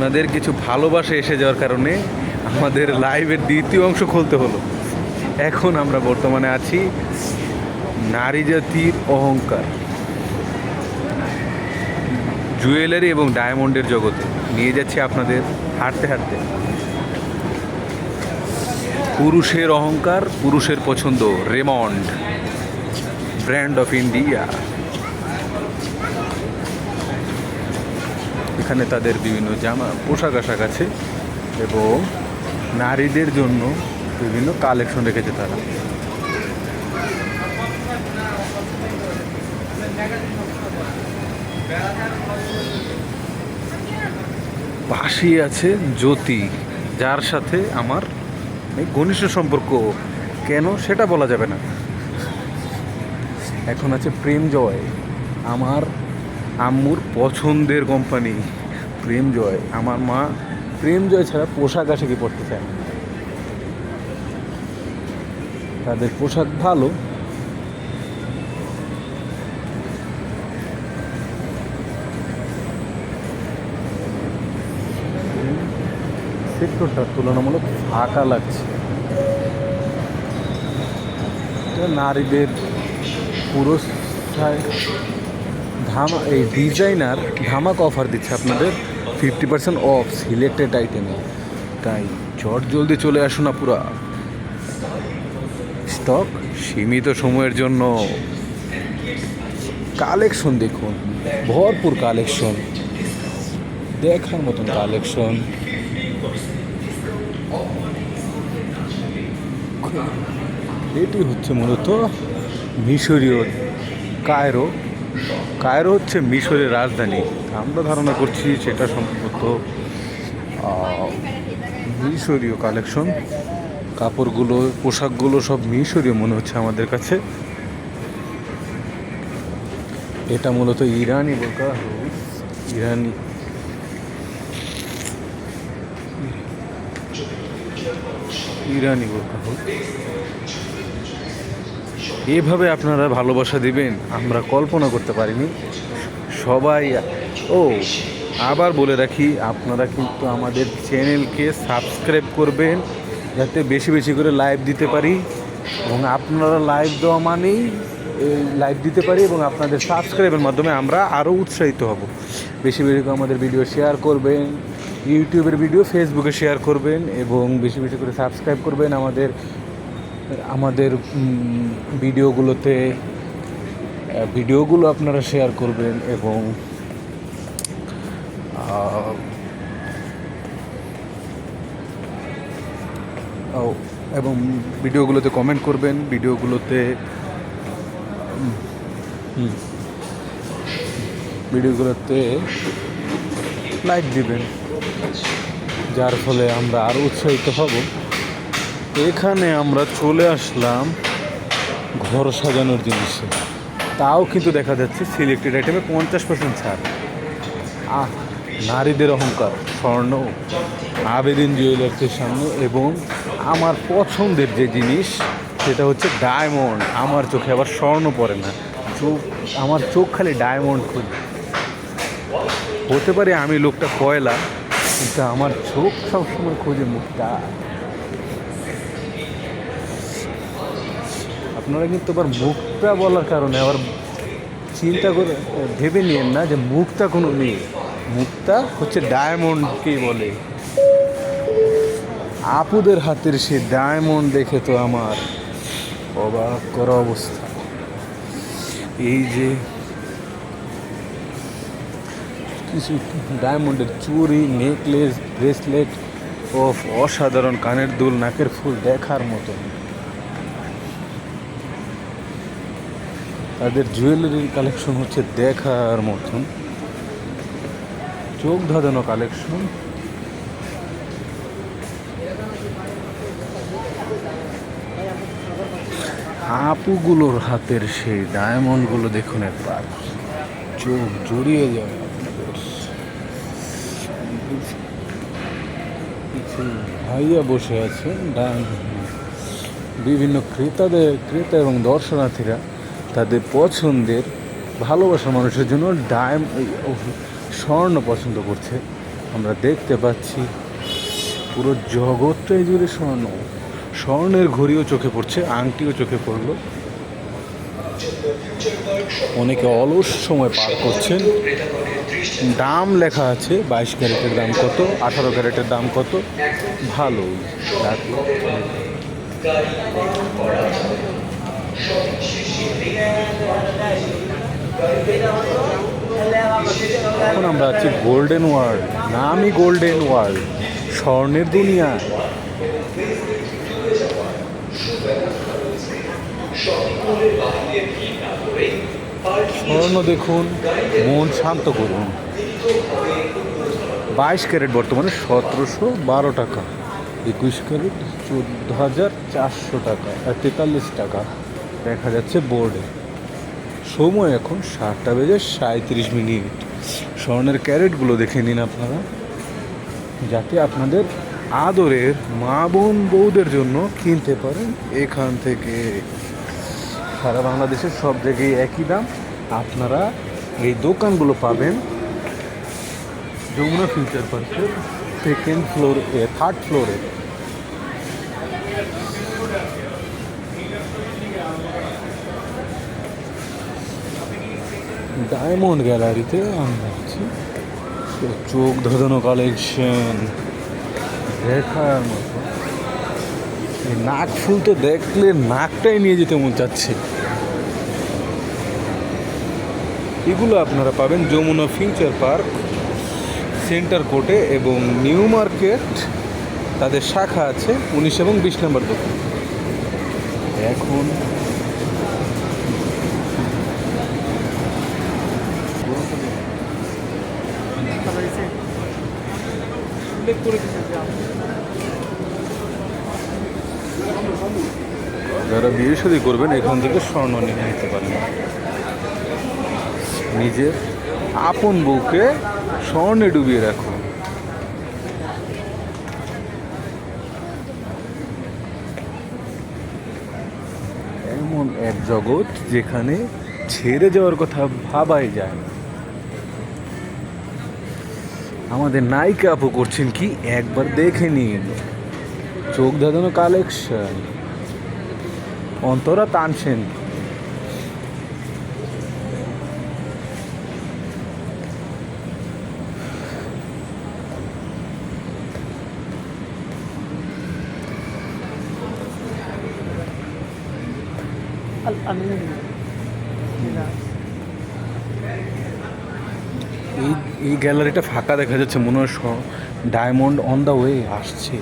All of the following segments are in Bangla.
আপনাদের কিছু ভালোবাসা এসে যাওয়ার কারণে আমাদের লাইভের দ্বিতীয় অংশ খুলতে হলো। এখন আমরা বর্তমানে আছি নারী জাতির অহংকার। জুয়েলারি এবং ডায়মন্ডের জগতে। নিয়ে যাচ্ছি আপনাদের হাঁটতে হাঁটতে। পুরুষের অহংকার, পুরুষের পছন্দ রেমন্ড, ব্র্যান্ড অফ ইন্ডিয়া। এখানে তাদের বিভিন্ন জামা, পোশাক আশাক আছে এবং নারীদের জন্য বিভিন্ন কালেকশন রেখেছে তারা। পাশেই আছে জ্যোতি, যার সাথে আমার ঘনিষ্ঠ সম্পর্ক। কেন সেটা বলা যাবে না। এখন আছে প্রেম জয় আমার আম্মুর পছন্দের কোম্পানি প্রেম জয়। আমার মা প্রেম জয় ছাড়া পোশাক আশাকই পড়তে চায়? না তাদের পোশাক ভালো। সেক্টরটা তুলনামূলক ফাঁকা লাগছে। নারীদের পুরুষ ধামা, এই ডিজাইনার ধামাক অফার দিচ্ছে আপনাদের ফিফটি পার্সেন্ট অফ সিলেক্টেড আইটেমে তাই চট জলদি চলে আসুন পুরা। স্টক সীমিত সময়ের জন্য কালেকশন দেখুন, ভরপুর কালেকশন দেখার মতন কালেকশন এটি হচ্ছে মূলত মিশরীয় কায়রো। কায়রো হচ্ছে মিশরের রাজধানী। আমরা ধারণা করছি সেটা সম্ভবত মিশরীয় কালেকশন কাপড়গুলো, পোশাকগুলো সব মিশরীয় মনে হচ্ছে আমাদের কাছে। এটা মূলত ইরানি বোরকা। ইরানি। ইরানি বোরকা। হোক এভাবে আপনারা ভালোবাসা দিবেন, আমরা কল্পনা করতে পারিনি। সবাই, ও, আবার বলে রাখি, আপনারা কিন্তু আমাদের চ্যানেলকে সাবস্ক্রাইব করবেন, যাতে বেশি বেশি করে লাইভ দিতে পারি। এবং আপনারা লাইভ দেওয়া মানেই লাইভ দিতে পারি এবং আপনাদের সাবস্ক্রাইবের মাধ্যমে আমরা আরও উৎসাহিত হব। বেশি বেশি করে আমাদের ভিডিও শেয়ার করবেন, ইউটিউবের ভিডিও, ফেসবুকে শেয়ার করবেন এবং বেশি বেশি করে সাবস্ক্রাইব করবেন আমাদের আমাদের ভিডিওগুলোতে ভিডিওগুলো আপনারা শেয়ার করবেন এবং এবং ভিডিওগুলোতে কমেন্ট করবেন, ভিডিওগুলোতে ভিডিওগুলোতে লাইক দিবেন। যার ফলে আমরা আরও উৎসাহিত হব। এখানে আমরা চলে আসলাম ঘর সাজানোর জিনিসে। তাও কিন্তু দেখা যাচ্ছে সিলেক্টেড আইটেমে পঞ্চাশ পার্সেন্ট ছাড়। আহ, নারীদের অহংকার, স্বর্ণ, আবেদিন জুয়েলার্সের সামনে এবং আমার পছন্দের যে জিনিস, সেটা হচ্ছে ডায়মন্ড আমার চোখে আবার স্বর্ণ পড়ে না। চোখ, আমার চোখ খালি ডায়মন্ড খুঁজে হতে পারে আমি লোকটা কয়লা, কিন্তু আমার চোখ সবসময় খোঁজে মুখটা আপনারা কিন্তু আবার মুখটা বলার কারণে আবার চিন্তা করে ভেবে নিয়েন না যে মুখটা কোনো নেই। মুখটা হচ্ছে ডায়মন্ডকেই বলে। আপুদের হাতের সে ডায়মন্ড দেখে তো আমার অবাক করা অবস্থা। এই যে কিছু ডায়মন্ডের চুরি নেকলেস, ব্রেসলেট ও অসাধারণ কানের দুল, নাকের ফুল দেখার মতো। তাদের জুয়েলারির কালেকশন হচ্ছে দেখার মতন। চোখ ধাঁধানো কালেকশন আপুগুলোর হাতের সেই ডায়মন্ডগুলো দেখুন একবার। চোখ জড়িয়ে যাবে ভাইয়া বসে আছেন বিভিন্ন ক্রেতাদের, ক্রেতা এবং দর্শনার্থীরা। তাদের পছন্দের ভালোবাসার মানুষের জন্য ডায়ম স্বর্ণ পছন্দ করছে। আমরা দেখতে পাচ্ছি পুরো জগৎটাই জুড়ে স্বর্ণ। স্বর্ণের ঘড়িও চোখে পড়ছে, আংটিও চোখে পড়ল। অনেকে অলস সময় পার করছেন। দাম লেখা আছে, বাইশ ক্যারেটের দাম কত, আঠারো ক্যারেটের দাম কত? ভালো। এখন আমরা আছি গোল্ডেন ওয়ার্ল্ড নামই গোল্ডেন ওয়ার্ল্ড স্বর্ণের দুনিয়া। স্বর্ণ দেখুন, মন শান্ত করুন। বাইশ ক্যারেট বর্তমানে সতেরোশো বারো টাকা, একুশ ক্যারেট চোদ্দ হাজার চারশো টাকা, আর তেতাল্লিশ টাকা। দেখা যাচ্ছে বোর্ডে সময় এখন সাতটা বেজে সাঁত্রিশ মিনিট। স্বর্ণের ক্যারেটগুলো দেখে নিন আপনারা। যাতে আপনাদের আদরের মা বোন বউদের জন্য কিনতে পারেন এখান থেকে। সারা বাংলাদেশের সব জায়গায় একই দাম। আপনারা এই দোকানগুলো পাবেন। যমুনা ফিউচার পার্কের সেকেন্ড ফ্লোর থার্ড ফ্লোরে ডায়মন্ড গ্যালারিতে আমরা আছি চোখ ধাঁধানো কালেকশন দেখার মতো। নাক ফুল তো দেখলে নাকটাই নিয়ে যেতে মন চাচ্ছে। এগুলো আপনারা পাবেন যমুনা ফিউচার পার্ক, সেন্টার কোর্টে এবং নিউ মার্কেট, তাদের শাখা আছে উনিশ এবং বিশ নম্বর দোকান। এখন যারা বিয়ে শাদী করবেন, এখান থেকে স্বর্ণ নিয়ে নিতে পারেন। নিজের আপন বউকে স্বর্ণে ডুবিয়ে রাখুন। এমন এক জগৎ যেখানে ছেড়ে যাওয়ার কথা ভাবাই যায় না। আমাদের নায়িকা আপু করছেন কি? একবার দেখে নিন। চোখ ধাঁধানো কালেকশন অন্তরা টানছেন আমি এই এই গ্যালারিটা ফাঁকা দেখা যাচ্ছে মনে হয় ডায়মন্ড অন দ্য ওয়ে আসছে।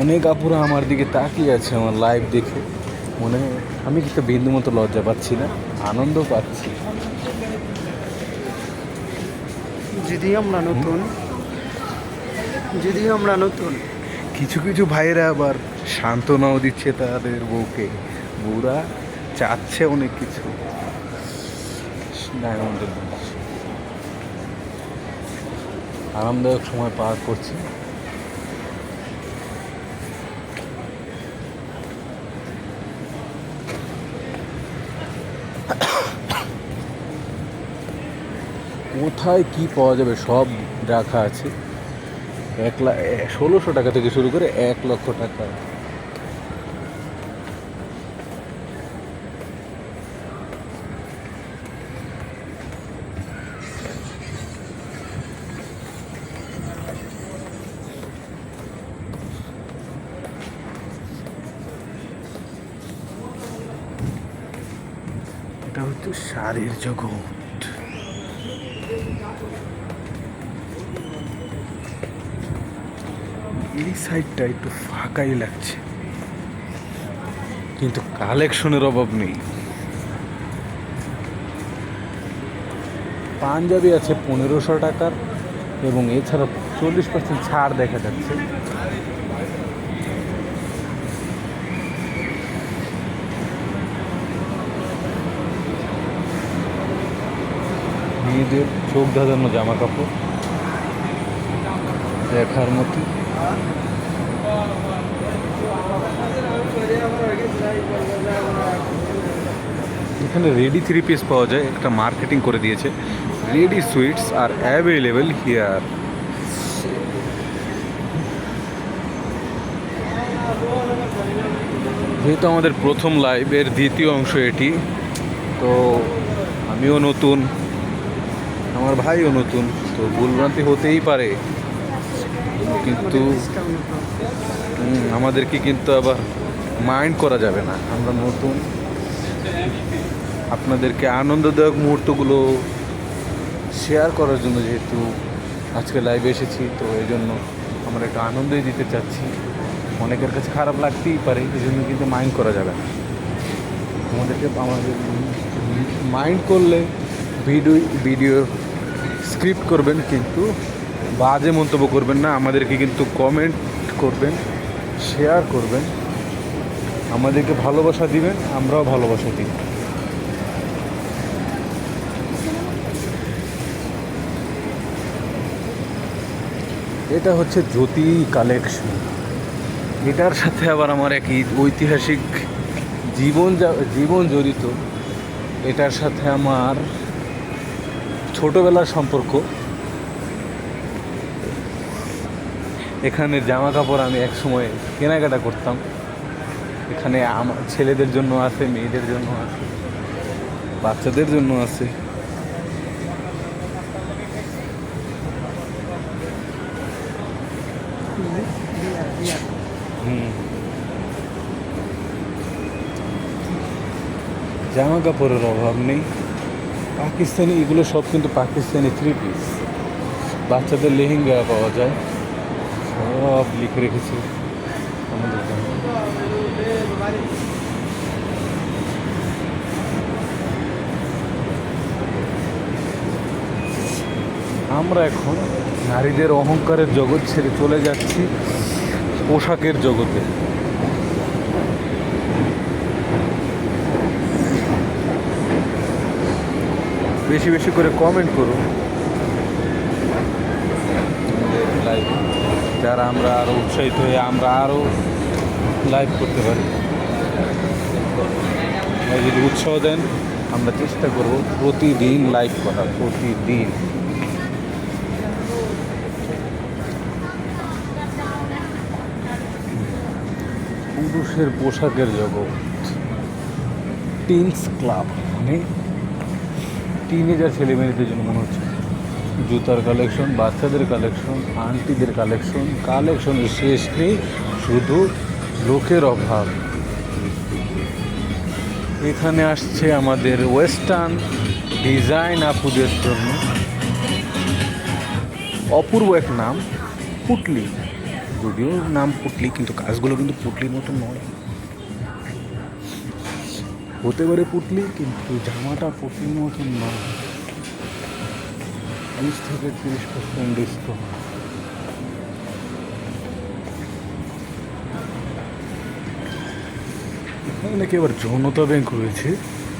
অনেক আপুরা আমার দিকে তাকিয়ে আছে আমার লাইভ দেখে। মনে আমি কিন্তু বিন্দু মতো লজ্জা পাচ্ছি না আনন্দ পাচ্ছি। যদিও আমরা নতুন যদিও আমরা নতুন। কিছু কিছু ভাইয়েরা আবার সান্ত্বনাও দিচ্ছে তাদের বউকে। বউরা চাচ্ছে অনেক কিছু। ডায়মন্ডের। আরামদায়ক সময় পার করছি। কোথায় কি পাওয়া যাবে সব রাখা আছে। এক লাখ ষোলোশো টাকা থেকে শুরু করে এক লক্ষ টাকা। হচ্ছে শাড়ির জগৎ। এই সাইডটা একটু ফাঁকাই লাগছে। কিন্তু কালেকশনের অভাব নেই। পাঞ্জাবি আছে পনেরোশো টাকার এবং এছাড়া চল্লিশ পার্সেন্ট ছাড় দেখা যাচ্ছে। মেয়েদের চোখ ধাঁধানো জামা কাপড় দেখার মতো। এখানে রেডি থ্রি পিস পাওয়া যায়, একটা মার্কেটিং করে দিয়েছে। Ready suits are available here. যেহেতু আমাদের প্রথম লাইভের দ্বিতীয় অংশ এটি, তো আমিও নতুন। আমার ভাইও নতুন, তো ভুলভ্রান্তি হতেই পারে। কিন্তু আমাদেরকে কিন্তু আবার মাইন্ড করা যাবে না। আমরা নতুন। আপনাদেরকে আনন্দদায়ক মুহূর্তগুলো শেয়ার করার জন্য যেহেতু আজকে লাইভে এসেছি, তো এই জন্য আমরা একটু আনন্দই দিতে চাচ্ছি। অনেকের কাছে খারাপ লাগতেই পারে, এই জন্য কিন্তু মাইন্ড করা যাবে না। আমাদেরকে, আমাদের মাইন্ড করলে ভিডিও ভিডিও স্ক্রিপ্ট করবেন কিন্তু বাজে মন্তব্য করবেন না, আমাদেরকে কিন্তু কমেন্ট করবেন শেয়ার করবেন। আমাদেরকে ভালোবাসা দিবেন, আমরাও ভালোবাসা দিব এটা হচ্ছে জ্যোতি কালেকশন এটার সাথে আবার আমার এক ঐতিহাসিক জীবন জীবন জড়িত। এটার সাথে আমার ছোটবেলার সম্পর্ক। এখানে জামা কাপড় আমি এক সময় কেনাকাটা করতাম। এখানে আমার ছেলেদের জন্য আছে, মেয়েদের জন্য আছে, বাচ্চাদের জন্য আছে। জামা কাপড়ের অভাব নেই। পাকিস্তানি, এগুলো সব কিন্তু পাকিস্তানি থ্রি পিস বাচ্চাদের লেহেঙ্গা পাওয়া যায়। সব লিখে রেখেছি আমাদের আমরা এখন নারীদের অহংকারের জগৎ ছেড়ে চলে যাচ্ছি পোশাকের জগতে। বেশি বেশি করে কমেন্ট করুন। যারা আমরা আরও উৎসাহিত হয়ে আমরা আরও লাইভ করতে পারি। যদি উৎসাহ দেন, আমরা চেষ্টা করব প্রতিদিন লাইভ করার প্রতিদিন। পুরুষের পোশাকের জগৎ। টিনস ক্লাব মানে টিনেজার ছেলে মেয়েদের জন্য মনে হচ্ছে। জুতার কালেকশন বাচ্চাদের কালেকশন আন্টিদের কালেকশন কালেকশনের শেষ শুধু লোকের অভাব। এখানে আসছে আমাদের ওয়েস্টার্ন ডিজাইন আপুদের জন্য। অপূর্ব এক নাম, পুটলি। যদিও নাম পুটলি, কিন্তু কাজগুলো কিন্তু পুটলির মতো নয়। হতে পারে পুটলি, কিন্তু জামাটা পুটলির মতন নয়। বিশ থেকে তিরিশ পার্সেন্ট ডিসকাউন্ট এখানে নাকি আবার জনতা ব্যাংক রয়েছে।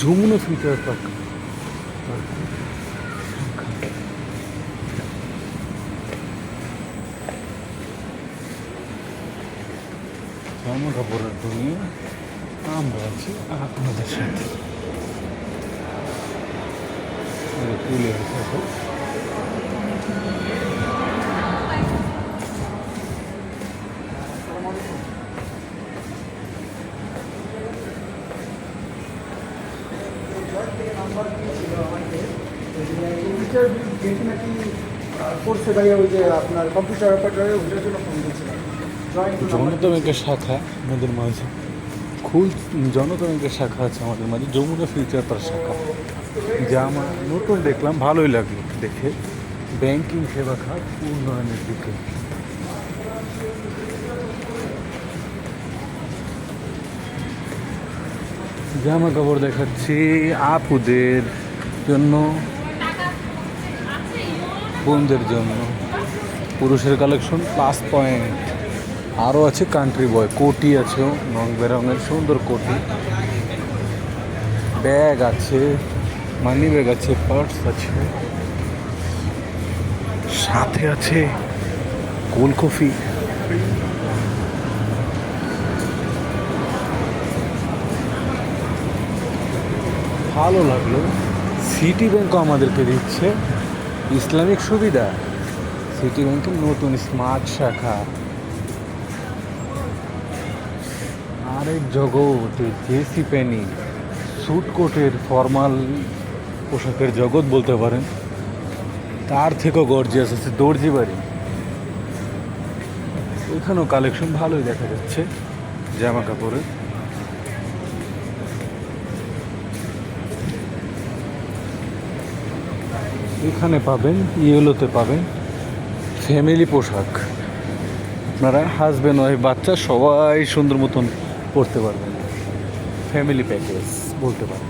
যমুনা ফিউচার পার্ক জামা কাপড়ের দুনিয়া আমরা আছি আপনাদের সাথে। তুলে রেখেছে। কম্পিউটার যেটি নাকি করছে ভাইয়া ওই যে আপনার কম্পিউটার অপারেটরে ওটার জন্য ফোন দিয়েছিলাম শাখা আমাদের মাঝে। খুল ব্যাংকের শাখা আছে আমাদের মাঝে, যমুনা ফিউচার তার শাখা। যা আমার নতুন দেখলাম, ভালোই লাগল দেখে। ব্যাংকিং সেবা খাত উন্নয়নের দিকে। জামা কাপড় দেখাচ্ছি, আপুদের জন্য, বোনদের জন্য। পুরুষের কালেকশন প্লাস পয়েন্ট আরও আছে কান্ট্রি বয় কোটি আছে, রং বেরঙের সুন্দর কোটি। ব্যাগ আছে মানি ব্যাগ আছে পার্স আছে। সাথে আছে কোল্ড কফি ভালো লাগল। সিটি ব্যাংকও আমাদেরকে দিচ্ছে। ইসলামিক সুবিধা। সিটি ব্যাংকের নতুন স্মার্ট শাখা। আরেক জগৎ জেসি পেনি স্যুট কোটের ফর্মাল পোশাকের জগৎ বলতে পারেন, তার থেকেও গর্জিয়াস আছে দর্জি বাড়ি এখানেও কালেকশন ভালোই দেখা যাচ্ছে, জামা কাপড়ের এখানে পাবেন, ইয়েলোতে পাবেন ফ্যামিলি পোশাক। আপনারা হাজব্যান্ড ওয়াইফ বাচ্চা সবাই সুন্দর মতন পড়তে পারবেন। ফ্যামিলি প্যাকেজ বলতে পারেন।